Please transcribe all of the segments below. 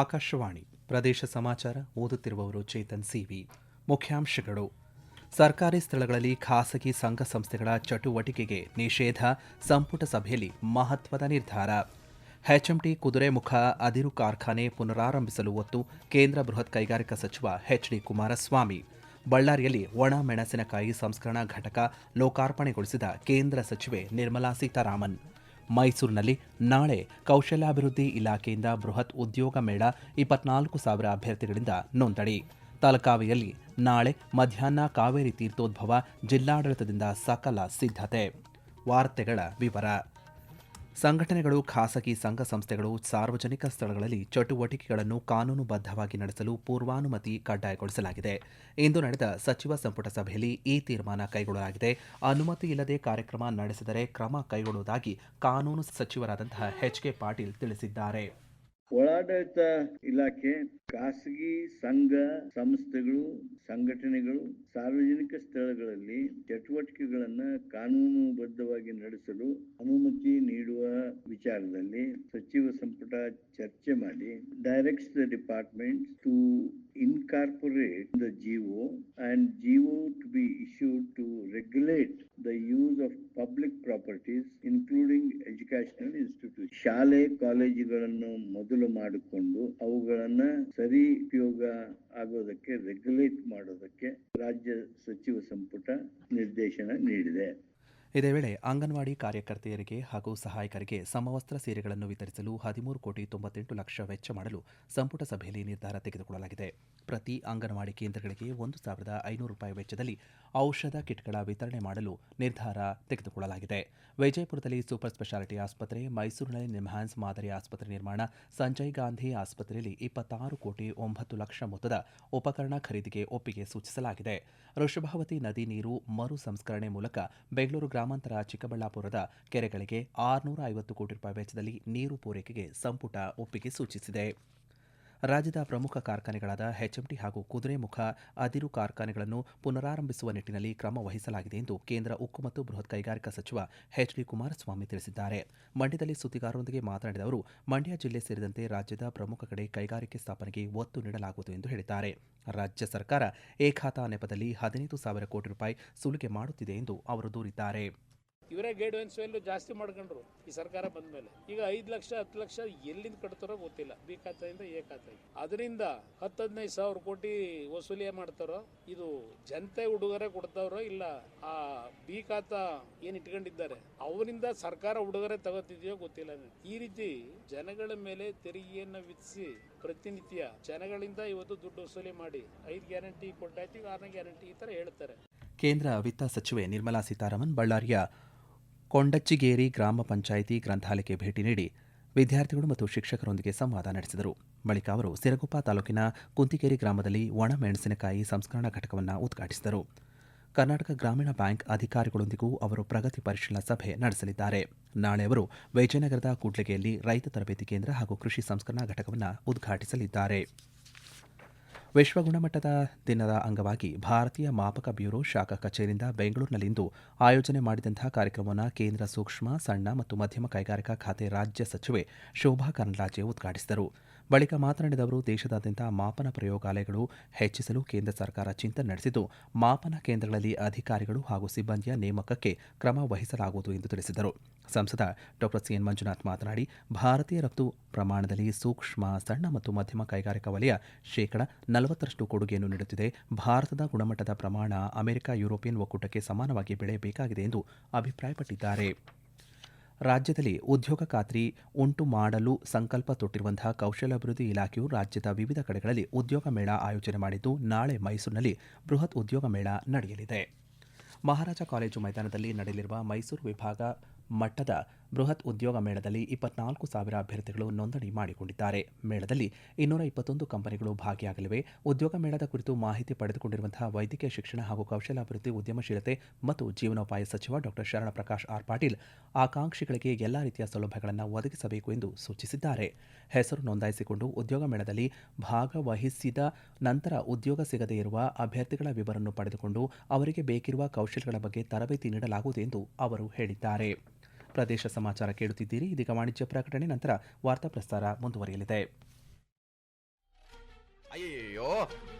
ಆಕಾಶವಾಣಿ ಪ್ರದೇಶ ಸಮಾಚಾರ ಓದುತ್ತಿರುವವರು ಚೇತನ್ ಸಿವಿ. ಮುಖ್ಯಾಂಶಗಳು. ಸರ್ಕಾರಿ ಸ್ಥಳಗಳಲ್ಲಿ ಖಾಸಗಿ ಸಂಘ ಸಂಸ್ಥೆಗಳ ಚಟುವಟಿಕೆಗೆ ನಿಷೇಧ, ಸಂಪುಟ ಸಭೆಯಲ್ಲಿ ಮಹತ್ವದ ನಿರ್ಧಾರ. ಎಚ್ಎಂಟಿ ಕುದುರೆಮುಖ ಅದಿರು ಕಾರ್ಖಾನೆ ಪುನರಾರಂಭಿಸಲು ಒತ್ತು ಕೇಂದ್ರ ಬೃಹತ್ ಕೈಗಾರಿಕಾ ಸಚಿವ ಎಚ್ಡಿ ಕುಮಾರಸ್ವಾಮಿ. ಬಳ್ಳಾರಿಯಲ್ಲಿ ಒಣ ಮೆಣಸಿನಕಾಯಿ ಸಂಸ್ಕರಣಾ ಘಟಕ ಲೋಕಾರ್ಪಣೆಗೊಳಿಸಿದ ಕೇಂದ್ರ ಸಚಿವೆ ನಿರ್ಮಲಾ ಸೀತಾರಾಮನ್. ಮೈಸೂರಿನಲ್ಲಿ ನಾಳೆ ಕೌಶಲ್ಯಾಭಿವೃದ್ಧಿ ಇಲಾಖೆಯಿಂದ ಬೃಹತ್ ಉದ್ಯೋಗ ಮೇಳ ಇಪ್ಪತ್ನಾಲ್ಕು ಸಾವಿರ ಅಭ್ಯರ್ಥಿಗಳಿಂದ ನೋಂದಣಿ. ತಲಕಾವೆಯಲ್ಲಿ ನಾಳೆ ಮಧ್ಯಾಹ್ನ ಕಾವೇರಿ ತೀರ್ಥೋದ್ಭವ ಜಿಲ್ಲಾಡಳಿತದಿಂದ ಸಕಲ ಸಿದ್ಧತೆ. ವಾರ್ತೆಗಳ ವಿವರ. ಸಂಘಟನೆಗಳು, ಖಾಸಗಿ ಸಂಘ ಸಂಸ್ಥೆಗಳು ಸಾರ್ವಜನಿಕ ಸ್ಥಳಗಳಲ್ಲಿ ಚಟುವಟಿಕೆಗಳನ್ನು ಕಾನೂನುಬದ್ಧವಾಗಿ ನಡೆಸಲು ಪೂರ್ವಾನುಮತಿ ಕಡ್ಡಾಯಗೊಳಿಸಲಾಗಿದೆ. ಇಂದು ನಡೆದ ಸಚಿವ ಸಂಪುಟ ಸಭೆಯಲ್ಲಿ ಈ ತೀರ್ಮಾನ ಕೈಗೊಳ್ಳಲಾಗಿದೆ. ಅನುಮತಿ ಇಲ್ಲದೆ ಕಾರ್ಯಕ್ರಮ ನಡೆಸಿದರೆ ಕ್ರಮ ಕೈಗೊಳ್ಳುವುದಾಗಿ ಕಾನೂನು ಸಚಿವರಾದಂತಹ ಎಚ್ ಕೆ ಪಾಟೀಲ್ ತಿಳಿಸಿದ್ದಾರೆ. ಒಳಾಡಳಿತ ಇಲಾಖೆ, ಖಾಸಗಿ ಸಂಘ ಸಂಸ್ಥೆಗಳು, ಸಂಘಟನೆಗಳು ಸಾರ್ವಜನಿಕ ಸ್ಥಳಗಳಲ್ಲಿ ಚಟುವಟಿಕೆಗಳನ್ನು ಕಾನೂನುಬದ್ಧವಾಗಿ ನಡೆಸಲು ಅನುಮತಿ ನೀಡುವ ವಿಚಾರದಲ್ಲಿ ಸಚಿವ ಸಂಪುಟ ಚರ್ಚೆ ಮಾಡಿ directs the department to incorporate the GO and GO to be issued to regulate the use of public properties including educational institute ಶಾಲೆ ಕಾಲೇಜುಗಳನ್ನು ಮೊದಲು ಮಾಡಿಕೊಂಡು ಅವುಗಳನ್ನು ಸರಿ ಉಪಯೋಗ ಆಗೋದ ನಿರ್ದೇಶನ ನೀಡಿದೆ ಇದೇ ವೇಳೆ ಅಂಗನವಾಡಿ ಕಾರ್ಯಕರ್ತೆಯರಿಗೆ ಹಾಗೂ ಸಹಾಯಕರಿಗೆ ಸಮವಸ್ತ್ರ ಸೀರೆಗಳನ್ನು ವಿತರಿಸಲು ಹದಿಮೂರು ಕೋಟಿ ತೊಂಬತ್ತೆಂಟು ಲಕ್ಷ ವೆಚ್ಚ ಮಾಡಲು ಸಂಪುಟ ಸಭೆಯಲ್ಲಿ ನಿರ್ಧಾರ ತೆಗೆದುಕೊಳ್ಳಲಾಗಿದೆ. ಪ್ರತಿ ಅಂಗನವಾಡಿ ಕೇಂದ್ರಗಳಿಗೆ ಒಂದು ಸಾವಿರದ ಐನೂರು ರೂಪಾಯಿ ವೆಚ್ಚದಲ್ಲಿ ಔಷಧ ಕಿಟ್ಗಳ ವಿತರಣೆ ಮಾಡಲು ನಿರ್ಧಾರ ತೆಗೆದುಕೊಳ್ಳಲಾಗಿದೆ. ವಿಜಯಪುರದಲ್ಲಿ ಸೂಪರ್ ಸ್ಪೆಷಾಲಿಟಿ ಆಸ್ಪತ್ರೆ, ಮೈಸೂರಿನಲ್ಲಿ ನಿಮ್ಹಾನ್ಸ್ ಮಾದರಿ ಆಸ್ಪತ್ರೆ ನಿರ್ಮಾಣ, ಸಂಜಯ್ ಗಾಂಧಿ ಆಸ್ಪತ್ರೆಯಲ್ಲಿ ಇಪ್ಪತ್ತಾರು ಕೋಟಿ ಒಂಬತ್ತು ಲಕ್ಷ ಮೊತ್ತದ ಉಪಕರಣ ಖರೀದಿಗೆ ಒಪ್ಪಿಗೆ ಸೂಚಿಸಲಾಗಿದೆ. ವೃಷಭಾವತಿ ನದಿ ನೀರು ಮರು ಸಂಸ್ಕರಣೆ ಮೂಲಕ ಬೆಂಗಳೂರು ಗ್ರಾಮಾಂತರ ಚಿಕ್ಕಬಳ್ಳಾಪುರದ ಕೆರೆಗಳಿಗೆ ಆರುನೂರ ಐವತ್ತು ಕೋಟಿ ರೂಪಾಯಿ ವೆಚ್ಚದಲ್ಲಿ ನೀರು ಪೂರೈಕೆಗೆ ಸಂಪುಟ ಒಪ್ಪಿಗೆ ಸೂಚಿಸಿದೆ. ರಾಜ್ಯದ ಪ್ರಮುಖ ಕಾರ್ಖಾನೆಗಳಾದ ಎಚ್ಎಂಟಿ ಹಾಗೂ ಕುದುರೆಮುಖ ಅದಿರು ಕಾರ್ಖಾನೆಗಳನ್ನು ಪುನರಾರಂಭಿಸುವ ನಿಟ್ಟಿನಲ್ಲಿ ಕ್ರಮ ವಹಿಸಲಾಗಿದೆ ಎಂದು ಕೇಂದ್ರ ಉಕ್ಕು ಮತ್ತು ಬೃಹತ್ ಕೈಗಾರಿಕಾ ಸಚಿವ ಎಚ್ ಡಿ ಕುಮಾರಸ್ವಾಮಿ ತಿಳಿಸಿದ್ದಾರೆ. ಮಂಡ್ಯದಲ್ಲಿ ಸುದ್ದಿಗಾರರೊಂದಿಗೆ ಮಾತನಾಡಿದ ಅವರು, ಮಂಡ್ಯ ಜಿಲ್ಲೆ ಸೇರಿದಂತೆ ರಾಜ್ಯದ ಪ್ರಮುಖ ಕಡೆ ಕೈಗಾರಿಕೆ ಸ್ಥಾಪನೆಗೆ ಒತ್ತು ನೀಡಲಾಗುವುದು ಎಂದು ಹೇಳಿದ್ದಾರೆ. ರಾಜ್ಯ ಸರ್ಕಾರ ಏಖಾತಾ ನೆಪದಲ್ಲಿ ಹದಿನೈದು ಸಾವಿರ ಕೋಟಿ ರೂಪಾಯಿ ಸುಲಿಗೆ ಮಾಡುತ್ತಿದೆ ಎಂದು ಅವರು ದೂರಿದ್ದಾರೆ. ಇವರೇ ಗೈಡ್ಲೈನ್ಸ್ ವ್ಯಾಲ್ಯೂ ಜಾಸ್ತಿ ಮಾಡ್ಕೊಂಡ್ರು ಈ ಸರ್ಕಾರ ಬಂದ ಮೇಲೆ ಈಗ ಐದು ಲಕ್ಷ, ಹತ್ತು ಲಕ್ಷ ಎಲ್ಲಿಂದ ಕಟ್ತಾರೋ ಗೊತ್ತಿಲ್ಲ. ಬಿ ಖಾತೆಯಿಂದ ಎ ಖಾತೆಗೆ. ಅದರಿಂದ ಹತ್ತು ಹದಿನೈದು ಸಾವಿರ ಕೋಟಿ ವಸೂಲಿ ಮಾಡ್ತಾರೋ, ಇದು ಜನತೆ ಉಡುಗೊರೆ ಕೊಡ್ತಾವ್ರೋ ಇಲ್ಲ, ಆ ಬಿ ಖಾತಾ ಏನ್ ಇಟ್ಕೊಂಡಿದ್ದಾರೆ ಅವರಿಂದ ಸರ್ಕಾರ ಉಡುಗೊರೆ ತಗೋತಿದೆಯೋ ಗೊತ್ತಿಲ್ಲ ಈ ರೀತಿ ಜನಗಳ ಮೇಲೆ ತೆರಿಗೆಯನ್ನು ವಿಧಿಸಿ ಪ್ರತಿನಿತ್ಯ ಜನಗಳಿಂದ ಇವತ್ತು ದುಡ್ಡು ವಸೂಲಿ ಮಾಡಿ, ಐದು ಗ್ಯಾರಂಟಿ ಕೊಟ್ಟಾಯ್ತು, ಆರನೇ ಗ್ಯಾರಂಟಿ ಈ ತರ ಹೇಳ್ತಾರೆ. ಕೇಂದ್ರ ವಿತ್ತ ಸಚಿವೆ ನಿರ್ಮಲಾ ಸೀತಾರಾಮನ್, ಬಳ್ಳಾರಿಯ ಕೊಂಡಚ್ಚಿಗೇರಿ ಗ್ರಾಮ ಪಂಚಾಯಿತಿ ಗ್ರಂಥಾಲಯಕ್ಕೆ ಭೇಟಿ ನೀಡಿ ವಿದ್ಯಾರ್ಥಿಗಳು ಮತ್ತು ಶಿಕ್ಷಕರೊಂದಿಗೆ ಸಂವಾದ ನಡೆಸಿದರು. ಬಳಿಕ ಅವರು ಸಿರಗುಪ್ಪ ತಾಲೂಕಿನ ಕುಂತಿಗೇರಿ ಗ್ರಾಮದಲ್ಲಿ ಒಣ ಮೆಣಸಿನಕಾಯಿ ಸಂಸ್ಕರಣಾ ಘಟಕವನ್ನು ಉದ್ಘಾಟಿಸಿದರು. ಕರ್ನಾಟಕ ಗ್ರಾಮೀಣ ಬ್ಯಾಂಕ್ ಅಧಿಕಾರಿಗಳೊಂದಿಗೂ ಅವರು ಪ್ರಗತಿ ಪರಿಶೀಲನಾ ಸಭೆ ನಡೆಸಲಿದ್ದಾರೆ. ನಾಳೆ ಅವರು ವಿಜಯನಗರದ ಕೂಡ್ಲಿಗೆಯಲ್ಲಿ ರೈತ ತರಬೇತಿ ಕೇಂದ್ರ ಹಾಗೂ ಕೃಷಿ ಸಂಸ್ಕರಣಾ ಘಟಕವನ್ನು ಉದ್ಘಾಟಿಸಲಿದ್ದಾರೆ. ವಿಶ್ವ ಗುಣಮಟ್ಟದ ದಿನದ ಅಂಗವಾಗಿ ಭಾರತೀಯ ಮಾಪಕ ಬ್ಯೂರೋ ಶಾಖಾ ಕಚೇರಿಯಿಂದ ಬೆಂಗಳೂರಿನಲ್ಲಿಂದು ಆಯೋಜನೆ ಮಾಡಿದಂತಹ ಕಾರ್ಯಕ್ರಮವನ್ನು ಕೇಂದ್ರ ಸೂಕ್ಷ್ಮ, ಸಣ್ಣ ಮತ್ತು ಮಧ್ಯಮ ಕೈಗಾರಿಕಾ ಖಾತೆ ರಾಜ್ಯ ಸಚಿವೆ ಶೋಭಾ ಕರಂದ್ಲಾಜೆ ಉದ್ಘಾಟಿಸಿದರು. ಬಳಿಕ ಮಾತನಾಡಿದ ಅವರು, ದೇಶದಾದ್ಯಂತ ಮಾಪನ ಪ್ರಯೋಗಾಲಯಗಳು ಹೆಚ್ಚಿಸಲು ಕೇಂದ್ರ ಸರ್ಕಾರ ಚಿಂತನೆ ನಡೆಸಿದ್ದು, ಮಾಪನ ಕೇಂದ್ರಗಳಲ್ಲಿ ಅಧಿಕಾರಿಗಳು ಹಾಗೂ ಸಿಬ್ಬಂದಿಯ ನೇಮಕಕ್ಕೆ ಕ್ರಮ ವಹಿಸಲಾಗುವುದು ಎಂದು ತಿಳಿಸಿದರು. ಸಂಸದ ಡಾ. ಸಿಎನ್ ಮಂಜುನಾಥ್ ಮಾತನಾಡಿ, ಭಾರತೀಯ ರಫ್ತು ಪ್ರಮಾಣದಲ್ಲಿ ಸೂಕ್ಷ್ಮ, ಸಣ್ಣ ಮತ್ತು ಮಧ್ಯಮ ಕೈಗಾರಿಕಾ ವಲಯ ಶೇಕಡ ನಲವತ್ತರಷ್ಟು ಕೊಡುಗೆಯನ್ನು ನೀಡುತ್ತಿದೆ. ಭಾರತದ ಗುಣಮಟ್ಟದ ಪ್ರಮಾಣ ಅಮೆರಿಕ, ಯುರೋಪಿಯನ್ ಒಕ್ಕೂಟಕ್ಕೆ ಸಮಾನವಾಗಿ ಬೆಳೆಯಬೇಕಾಗಿದೆ ಎಂದು ಅಭಿಪ್ರಾಯಪಟ್ಟಿದ್ದಾರೆ. ರಾಜ್ಯದಲ್ಲಿ ಉದ್ಯೋಗ ಖಾತ್ರಿ ಉಂಟು ಮಾಡಲು ಸಂಕಲ್ಪ ತೊಟ್ಟಿರುವಂತಹ ಕೌಶಲ್ಯಾಭಿವೃದ್ಧಿ ಇಲಾಖೆಯು ರಾಜ್ಯದ ವಿವಿಧ ಕಡೆಗಳಲ್ಲಿ ಉದ್ಯೋಗ ಮೇಳ ಆಯೋಜನೆ ಮಾಡಿದ್ದು ನಾಳೆ ಮೈಸೂರಿನಲ್ಲಿ ಬೃಹತ್ ಉದ್ಯೋಗ ಮೇಳ ನಡೆಯಲಿದೆ. ಮಹಾರಾಜ ಕಾಲೇಜು ಮೈದಾನದಲ್ಲಿ ನಡೆಯಲಿರುವ ಮೈಸೂರು ವಿಭಾಗ ಮಟ್ಟದ ಬೃಹತ್ ಉದ್ಯೋಗ ಮೇಳದಲ್ಲಿ ಇಪ್ಪತ್ನಾಲ್ಕು ಸಾವಿರ ಅಭ್ಯರ್ಥಿಗಳು ನೋಂದಣಿ ಮಾಡಿಕೊಂಡಿದ್ದಾರೆ. ಮೇಳದಲ್ಲಿ ಇನ್ನೂರ ಇಪ್ಪತ್ತೊಂದು ಕಂಪನಿಗಳು ಭಾಗಿಯಾಗಲಿವೆ. ಉದ್ಯೋಗ ಮೇಳದ ಕುರಿತು ಮಾಹಿತಿ ಪಡೆದುಕೊಂಡಿರುವಂತಹ ವೈದ್ಯಕೀಯ ಶಿಕ್ಷಣ ಹಾಗೂ ಕೌಶಲಾಭಿವೃದ್ಧಿ ಉದ್ಯಮಶೀಲತೆ ಮತ್ತು ಜೀವನೋಪಾಯ ಸಚಿವ ಡಾಕ್ಟರ್ ಶರಣ ಪ್ರಕಾಶ್ ಆರ್. ಪಾಟೀಲ್ ಆಕಾಂಕ್ಷಿಗಳಿಗೆ ಎಲ್ಲಾ ರೀತಿಯ ಸೌಲಭ್ಯಗಳನ್ನು ಒದಗಿಸಬೇಕು ಎಂದು ಸೂಚಿಸಿದ್ದಾರೆ. ಹೆಸರು ನೋಂದಾಯಿಸಿಕೊಂಡು ಉದ್ಯೋಗ ಮೇಳದಲ್ಲಿ ಭಾಗವಹಿಸಿದ ನಂತರ ಉದ್ಯೋಗ ಸಿಗದೇ ಇರುವ ಅಭ್ಯರ್ಥಿಗಳ ವಿವರವನ್ನು ಪಡೆದುಕೊಂಡು ಅವರಿಗೆ ಬೇಕಿರುವ ಕೌಶಲ್ಯಗಳ ಬಗ್ಗೆ ತರಬೇತಿ ನೀಡಲಾಗುವುದು ಎಂದು ಅವರು ಹೇಳಿದ್ದಾರೆ. ಪ್ರದೇಶ ಸಮಾಚಾರ ಕೇಳುತ್ತಿದ್ದೀರಿ. ಇದೀಗ ವಾಣಿಜ್ಯ ಪ್ರಕಟಣೆ ನಂತರ ವಾರ್ತಾ ಪ್ರಸಾರ ಮುಂದುವರಿಯಲಿದೆ. ಅಯ್ಯೋ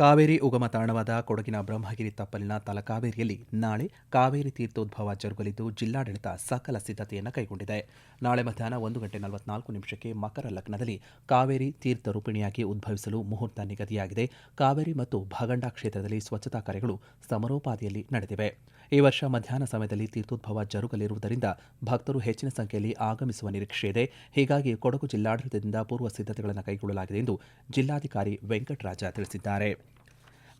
ಕಾವೇರಿ ಉಗಮ ತಾಣವಾದ ಕೊಡಗಿನ ಬ್ರಹ್ಮಗಿರಿ ತಪ್ಪಲಿನ ತಲಕಾವೇರಿಯಲ್ಲಿ ನಾಳೆ ಕಾವೇರಿ ತೀರ್ಥೋದ್ಭವ ಜರುಗಲಿದ್ದು ಜಿಲ್ಲಾಡಳಿತ ಸಕಲ ಸಿದ್ಧತೆಯನ್ನು ಕೈಗೊಂಡಿದೆ. ನಾಳೆ ಮಧ್ಯಾಹ್ನ ಒಂದು ಗಂಟೆ ನಲವತ್ನಾಲ್ಕು ನಿಮಿಷಕ್ಕೆ ಮಕರ ಲಗ್ನದಲ್ಲಿ ಕಾವೇರಿ ತೀರ್ಥ ರೂಪಿಣಿಯಾಗಿ ಉದ್ಭವಿಸಲು ಮುಹೂರ್ತ ನಿಗದಿಯಾಗಿದೆ. ಕಾವೇರಿ ಮತ್ತು ಭಗಂಡ ಕ್ಷೇತ್ರದಲ್ಲಿ ಸ್ವಚ್ಛತಾ ಕಾರ್ಯಗಳು ಸಮರೋಪಾದಿಯಲ್ಲಿ ನಡೆದಿವೆ. ಈ ವರ್ಷ ಮಧ್ಯಾಹ್ನ ಸಮಯದಲ್ಲಿ ತೀರ್ಥೋದ್ಭವ ಜರುಗಲಿರುವುದರಿಂದ ಭಕ್ತರು ಹೆಚ್ಚಿನ ಸಂಖ್ಯೆಯಲ್ಲಿ ಆಗಮಿಸುವ ನಿರೀಕ್ಷೆ ಇದೆ. ಹೀಗಾಗಿ ಕೊಡಗು ಜಿಲ್ಲಾಡಳಿತದಿಂದ ಪೂರ್ವ ಸಿದ್ಧತೆಗಳನ್ನು ಕೈಗೊಳ್ಳಲಾಗಿದೆ ಎಂದು ಜಿಲ್ಲಾಧಿಕಾರಿ ವೆಂಕಟರಾಜ ತಿಳಿಸಿದ್ದಾರೆ.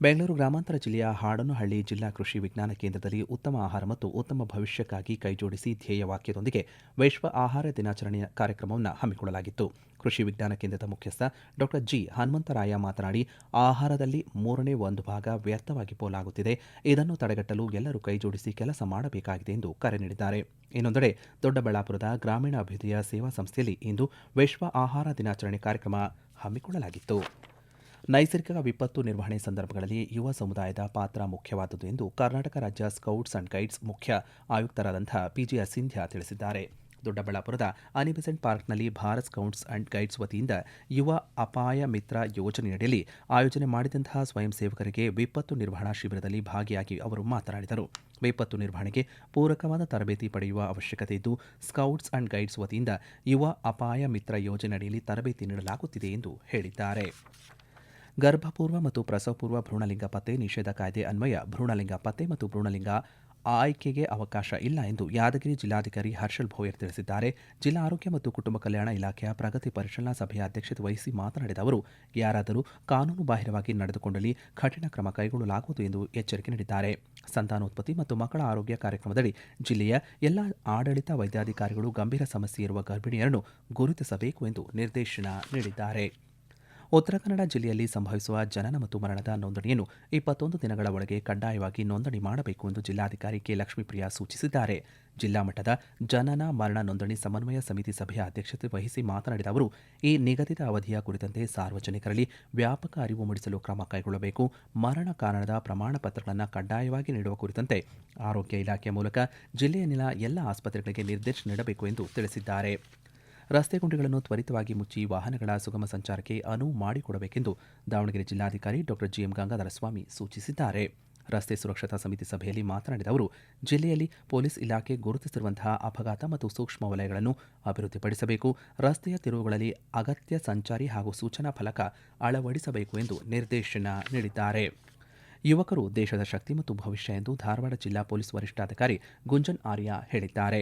ಬೆಂಗಳೂರು ಗ್ರಾಮಾಂತರ ಜಿಲ್ಲೆಯ ಹಾಡನಹಳ್ಳಿ ಜಿಲ್ಲಾ ಕೃಷಿ ವಿಜ್ಞಾನ ಕೇಂದ್ರದಲ್ಲಿ ಉತ್ತಮ ಆಹಾರ ಮತ್ತು ಉತ್ತಮ ಭವಿಷ್ಯಕ್ಕಾಗಿ ಕೈಜೋಡಿಸಿ ಧ್ಯೇಯ ವಾಕ್ಯದೊಂದಿಗೆ ವಿಶ್ವ ಆಹಾರ ದಿನಾಚರಣೆಯ ಕಾರ್ಯಕ್ರಮವನ್ನು ಹಮ್ಮಿಕೊಳ್ಳಲಾಗಿತ್ತು. ಕೃಷಿ ವಿಜ್ಞಾನ ಕೇಂದ್ರದ ಮುಖ್ಯಸ್ಥ ಡಾಕ್ಟರ್ ಜಿ. ಹನುಮಂತರಾಯ ಮಾತನಾಡಿ, ಆಹಾರದಲ್ಲಿ ಮೂರನೇ ಒಂದು ಭಾಗ ವ್ಯರ್ಥವಾಗಿ ಪೋಲಾಗುತ್ತಿದೆ. ಇದನ್ನು ತಡೆಗಟ್ಟಲು ಎಲ್ಲರೂ ಕೈಜೋಡಿಸಿ ಕೆಲಸ ಮಾಡಬೇಕಾಗಿದೆ ಎಂದು ಕರೆ ನೀಡಿದ್ದಾರೆ. ಇನ್ನೊಂದೆಡೆ, ದೊಡ್ಡಬಳ್ಳಾಪುರದ ಗ್ರಾಮೀಣ ಅಭಿವೃದ್ಧಿಯ ಸೇವಾ ಸಂಸ್ಥೆಯಲ್ಲಿ ಇಂದು ವಿಶ್ವ ಆಹಾರ ದಿನಾಚರಣೆ ಕಾರ್ಯಕ್ರಮ ಹಮ್ಮಿಕೊಳ್ಳಲಾಗಿತ್ತು. ನೈಸರ್ಗಿಕ ವಿಪತ್ತು ನಿರ್ವಹಣೆ ಸಂದರ್ಭಗಳಲ್ಲಿ ಯುವ ಸಮುದಾಯದ ಪಾತ್ರ ಮುಖ್ಯವಾದುದು ಎಂದು ಕರ್ನಾಟಕ ರಾಜ್ಯ ಸ್ಕೌಟ್ಸ್ ಅಂಡ್ ಗೈಡ್ಸ್ ಮುಖ್ಯ ಆಯುಕ್ತರಾದಂಥ ಪಿಜಿ ಸಿಂಧ್ಯಾ ತಿಳಿಸಿದ್ದಾರೆ. ದೊಡ್ಡಬಳ್ಳಾಪುರದ ಅನಿಬೆಸೆಂಟ್ ಪಾರ್ಕ್ನಲ್ಲಿ ಭಾರತ್ ಸ್ಕೌಟ್ಸ್ ಅಂಡ್ ಗೈಡ್ಸ್ ವತಿಯಿಂದ ಯುವ ಅಪಾಯ ಮಿತ್ರ ಯೋಜನೆಯಡಿಯಲ್ಲಿ ಆಯೋಜನೆ ಮಾಡಿದಂತಹ ಸ್ವಯಂ ಸೇವಕರಿಗೆ ವಿಪತ್ತು ನಿರ್ವಹಣಾ ಶಿಬಿರದಲ್ಲಿ ಭಾಗಿಯಾಗಿ ಅವರು ಮಾತನಾಡಿದರು. ವಿಪತ್ತು ನಿರ್ವಹಣೆಗೆ ಪೂರಕವಾದ ತರಬೇತಿ ಪಡೆಯುವ ಅವಶ್ಯಕತೆ ಇದ್ದು, ಸ್ಕೌಟ್ಸ್ ಅಂಡ್ ಗೈಡ್ಸ್ ವತಿಯಿಂದ ಯುವ ಅಪಾಯ ಮಿತ್ರ ಯೋಜನೆಯಡಿಯಲ್ಲಿ ತರಬೇತಿ ನೀಡಲಾಗುತ್ತಿದೆ ಎಂದು ಹೇಳಿದ್ದಾರೆ. ಗರ್ಭಪೂರ್ವ ಮತ್ತು ಪ್ರಸವಪೂರ್ವ ಭ್ರೂಣಲಿಂಗ ಪತ್ತೆ ನಿಷೇಧ ಕಾಯ್ದೆ ಅನ್ವಯ ಭ್ರೂಣಲಿಂಗ ಪತ್ತೆ ಮತ್ತು ಭ್ರೂಣಲಿಂಗ ಆಯ್ಕೆಗೆ ಅವಕಾಶ ಇಲ್ಲ ಎಂದು ಯಾದಗಿರಿ ಜಿಲ್ಲಾಧಿಕಾರಿ ಹರ್ಷಲ್ ಭೋಯರ್ ತಿಳಿಸಿದ್ದಾರೆ. ಜಿಲ್ಲಾ ಆರೋಗ್ಯ ಮತ್ತು ಕುಟುಂಬ ಕಲ್ಯಾಣ ಇಲಾಖೆಯ ಪ್ರಗತಿ ಪರಿಶೀಲನಾ ಸಭೆಯ ಅಧ್ಯಕ್ಷತೆ ವಹಿಸಿ ಮಾತನಾಡಿದ ಅವರು, ಯಾರಾದರೂ ಕಾನೂನು ಬಾಹಿರವಾಗಿ ನಡೆದುಕೊಂಡಲ್ಲಿ ಕಠಿಣ ಕ್ರಮ ಕೈಗೊಳ್ಳಲಾಗುವುದು ಎಂದು ಎಚ್ಚರಿಕೆ ನೀಡಿದ್ದಾರೆ. ಸಂತಾನೋತ್ಪತ್ತಿ ಮತ್ತು ಮಕ್ಕಳ ಆರೋಗ್ಯ ಕಾರ್ಯಕ್ರಮದಡಿ ಜಿಲ್ಲೆಯ ಎಲ್ಲ ಆಡಳಿತ ವೈದ್ಯಾಧಿಕಾರಿಗಳು ಗಂಭೀರ ಸಮಸ್ಯೆ ಇರುವ ಗರ್ಭಿಣಿಯರನ್ನು ಗುರುತಿಸಬೇಕು ಎಂದು ನಿರ್ದೇಶನ ನೀಡಿದ್ದಾರೆ. ಉತ್ತರ ಕನ್ನಡ ಜಿಲ್ಲೆಯಲ್ಲಿ ಸಂಭವಿಸುವ ಜನನ ಮತ್ತು ಮರಣದ ನೋಂದಣಿಯನ್ನು ಇಪ್ಪತ್ತೊಂದು ದಿನಗಳ ಒಳಗೆ ಕಡ್ಡಾಯವಾಗಿ ನೋಂದಣಿ ಮಾಡಬೇಕು ಎಂದು ಜಿಲ್ಲಾಧಿಕಾರಿ ಕೆ. ಲಕ್ಷ್ಮೀಪ್ರಿಯಾ ಸೂಚಿಸಿದ್ದಾರೆ. ಜಿಲ್ಲಾ ಮಟ್ಟದ ಜನನ, ಮರಣ ನೋಂದಣಿ ಸಮನ್ವಯ ಸಮಿತಿ ಸಭೆಯ ಅಧ್ಯಕ್ಷತೆ ವಹಿಸಿ ಮಾತನಾಡಿದ ಅವರು, ಈ ನಿಗದಿತ ಅವಧಿಯ ಕುರಿತಂತೆ ಸಾರ್ವಜನಿಕರಲ್ಲಿ ವ್ಯಾಪಕ ಅರಿವು ಮೂಡಿಸಲು ಕ್ರಮ ಕೈಗೊಳ್ಳಬೇಕು. ಮರಣ ಕಾರಣದ ಪ್ರಮಾಣ ಪತ್ರಗಳನ್ನು ಕಡ್ಡಾಯವಾಗಿ ನೀಡುವ ಕುರಿತಂತೆ ಆರೋಗ್ಯ ಇಲಾಖೆಯ ಮೂಲಕ ಜಿಲ್ಲೆಯಲ್ಲಿನ ಎಲ್ಲ ಆಸ್ಪತ್ರೆಗಳಿಗೆ ನಿರ್ದೇಶನ ನೀಡಬೇಕು ಎಂದು ತಿಳಿಸಿದ್ದಾರೆ. ರಸ್ತೆ ಗುಂಡಿಗಳನ್ನು ತ್ವರಿತವಾಗಿ ಮುಚ್ಚಿ ವಾಹನಗಳ ಸುಗಮ ಸಂಚಾರಕ್ಕೆ ಅನುವು ಮಾಡಿಕೊಡಬೇಕೆಂದು ದಾವಣಗೆರೆ ಜಿಲ್ಲಾಧಿಕಾರಿ ಡಾಕ್ಟರ್ ಜಿಎಂ ಗಂಗಾಧರ ಸ್ವಾಮಿ ಸೂಚಿಸಿದ್ದಾರೆ. ರಸ್ತೆ ಸುರಕ್ಷತಾ ಸಮಿತಿ ಸಭೆಯಲ್ಲಿ ಮಾತನಾಡಿದ ಅವರು, ಜಿಲ್ಲೆಯಲ್ಲಿ ಪೊಲೀಸ್ ಇಲಾಖೆ ಗುರುತಿಸಿರುವಂತಹ ಅಪಘಾತ ಮತ್ತು ಸೂಕ್ಷ್ಮ ವಲಯಗಳನ್ನು ಅಭಿವೃದ್ಧಿಪಡಿಸಬೇಕು. ರಸ್ತೆಯ ತಿರುವುಗಳಲ್ಲಿ ಅಗತ್ಯ ಸಂಚಾರಿ ಹಾಗೂ ಸೂಚನಾ ಫಲಕ ಅಳವಡಿಸಬೇಕು ಎಂದು ನಿರ್ದೇಶನ ನೀಡಿದ್ದಾರೆ. ಯುವಕರು ದೇಶದ ಶಕ್ತಿ ಮತ್ತು ಭವಿಷ್ಯ ಎಂದು ಧಾರವಾಡ ಜಿಲ್ಲಾ ಪೊಲೀಸ್ ವರಿಷ್ಠಾಧಿಕಾರಿ ಗುಂಜನ್ ಆರ್ಯ ಹೇಳಿದ್ದಾರೆ.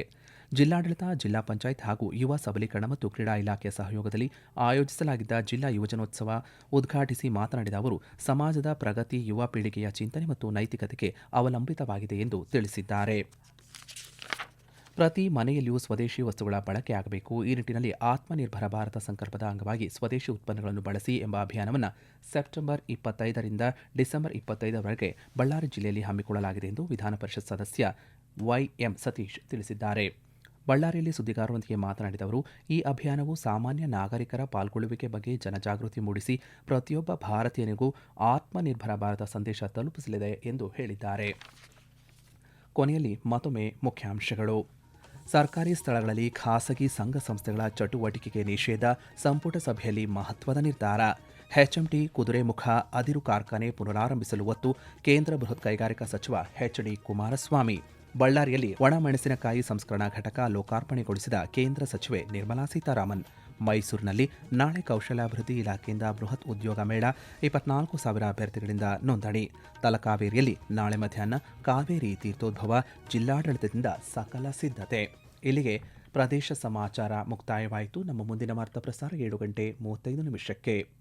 ಜಿಲ್ಲಾಡಳಿತ, ಜಿಲ್ಲಾ ಪಂಚಾಯತ್ ಹಾಗೂ ಯುವ ಸಬಲೀಕರಣ ಮತ್ತು ಕ್ರೀಡಾ ಇಲಾಖೆಯ ಸಹಯೋಗದಲ್ಲಿ ಆಯೋಜಿಸಲಾಗಿದ್ದ ಜಿಲ್ಲಾ ಯುವಜನೋತ್ಸವ ಉದ್ಘಾಟಿಸಿ ಮಾತನಾಡಿದ ಅವರು, ಸಮಾಜದ ಪ್ರಗತಿ, ಯುವ ಪೀಳಿಗೆಯ ಚಿಂತನೆ ಮತ್ತು ನೈತಿಕತೆಗೆ ಅವಲಂಬಿತವಾಗಿದೆ ಎಂದು ತಿಳಿಸಿದ್ದಾರೆ. ಪ್ರತಿ ಮನೆಯಲ್ಲಿಯೂ ಸ್ವದೇಶಿ ವಸ್ತುಗಳ ಬಳಕೆ ಆಗಬೇಕು. ಈ ನಿಟ್ಟಿನಲ್ಲಿ ಆತ್ಮನಿರ್ಭರ ಭಾರತ ಸಂಕಲ್ಪದ ಅಂಗವಾಗಿ ಸ್ವದೇಶಿ ಉತ್ಪನ್ನಗಳನ್ನು ಬಳಸಿ ಎಂಬ ಅಭಿಯಾನವನ್ನು ಸೆಪ್ಟೆಂಬರ್ ಇಪ್ಪತ್ತೈದರಿಂದ ಡಿಸೆಂಬರ್ ಇಪ್ಪತ್ತೈದರವರೆಗೆ ಬಳ್ಳಾರಿ ಜಿಲ್ಲೆಯಲ್ಲಿ ಹಮ್ಮಿಕೊಳ್ಳಲಾಗಿದೆ ಎಂದು ವಿಧಾನ ಪರಿಷತ್ ಸದಸ್ಯ ವೈಎಂ ಸತೀಶ್ ತಿಳಿಸಿದ್ದಾರೆ. ಬಳ್ಳಾರಿಯಲ್ಲಿ ಸುದ್ದಿಗಾರರೊಂದಿಗೆ ಮಾತನಾಡಿದ ಅವರು, ಈ ಅಭಿಯಾನವು ಸಾಮಾನ್ಯ ನಾಗರಿಕರ ಪಾಲ್ಗೊಳ್ಳುವಿಕೆ ಬಗ್ಗೆ ಜನಜಾಗೃತಿ ಮೂಡಿಸಿ ಪ್ರತಿಯೊಬ್ಬ ಭಾರತೀಯನಿಗೂ ಆತ್ಮನಿರ್ಭರ ಭಾರತ ಸಂದೇಶ ತಲುಪಿಸಲಿದೆ ಎಂದು ಹೇಳಿದ್ದಾರೆ. ಕೊನೆಯಲ್ಲಿ ಮತ್ತೊಮ್ಮೆ ಮುಖ್ಯಾಂಶಗಳು. ಸರ್ಕಾರಿ ಸ್ಥಳಗಳಲ್ಲಿ ಖಾಸಗಿ ಸಂಘ ಸಂಸ್ಥೆಗಳ ಚಟುವಟಿಕೆಗೆ ನಿಷೇಧ, ಸಂಪುಟ ಸಭೆಯಲ್ಲಿ ಮಹತ್ವದ ನಿರ್ಧಾರ. ಎಚ್ಎಂಟಿ ಕುದುರೆಮುಖ ಅದಿರು ಕಾರ್ಖಾನೆ ಪುನರಾರಂಭಿಸಲು ಒತ್ತು ಕೇಂದ್ರ ಬೃಹತ್ ಕೈಗಾರಿಕಾ ಸಚಿವ ಎಚ್ಡಿ ಕುಮಾರಸ್ವಾಮಿ. ಬಳ್ಳಾರಿಯಲ್ಲಿ ಒಣಮೆಣಸಿನಕಾಯಿ ಸಂಸ್ಕರಣಾ ಘಟಕ ಲೋಕಾರ್ಪಣೆಗೊಳಿಸಿದ ಕೇಂದ್ರ ಸಚಿವೆ ನಿರ್ಮಲಾ ಸೀತಾರಾಮನ್. ಮೈಸೂರಿನಲ್ಲಿ ನಾಳೆ ಕೌಶಲ್ಯಾಭಿವೃದ್ಧಿ ಇಲಾಖೆಯಿಂದ ಬೃಹತ್ ಉದ್ಯೋಗ ಮೇಳ, ಇಪ್ಪತ್ನಾಲ್ಕು ಸಾವಿರ ಅಭ್ಯರ್ಥಿಗಳಿಂದ ನೋಂದಣಿ. ತಲಕಾವೇರಿಯಲ್ಲಿ ನಾಳೆ ಮಧ್ಯಾಹ್ನ ಕಾವೇರಿ ತೀರ್ಥೋದ್ಭವ ಜಿಲ್ಲಾಡಳಿತದಿಂದ ಸಕಲ ಸಿದ್ಧತೆ. ಇಲ್ಲಿಗೆ ಪ್ರದೇಶ ಸಮಾಚಾರ ಮುಕ್ತಾಯವಾಯಿತು. ನಮ್ಮ ಮುಂದಿನ ವಾರ್ತಾ ಪ್ರಸಾರ ಏಳು ಗಂಟೆ ಮೂವತ್ತೈದು ನಿಮಿಷಕ್ಕೆ.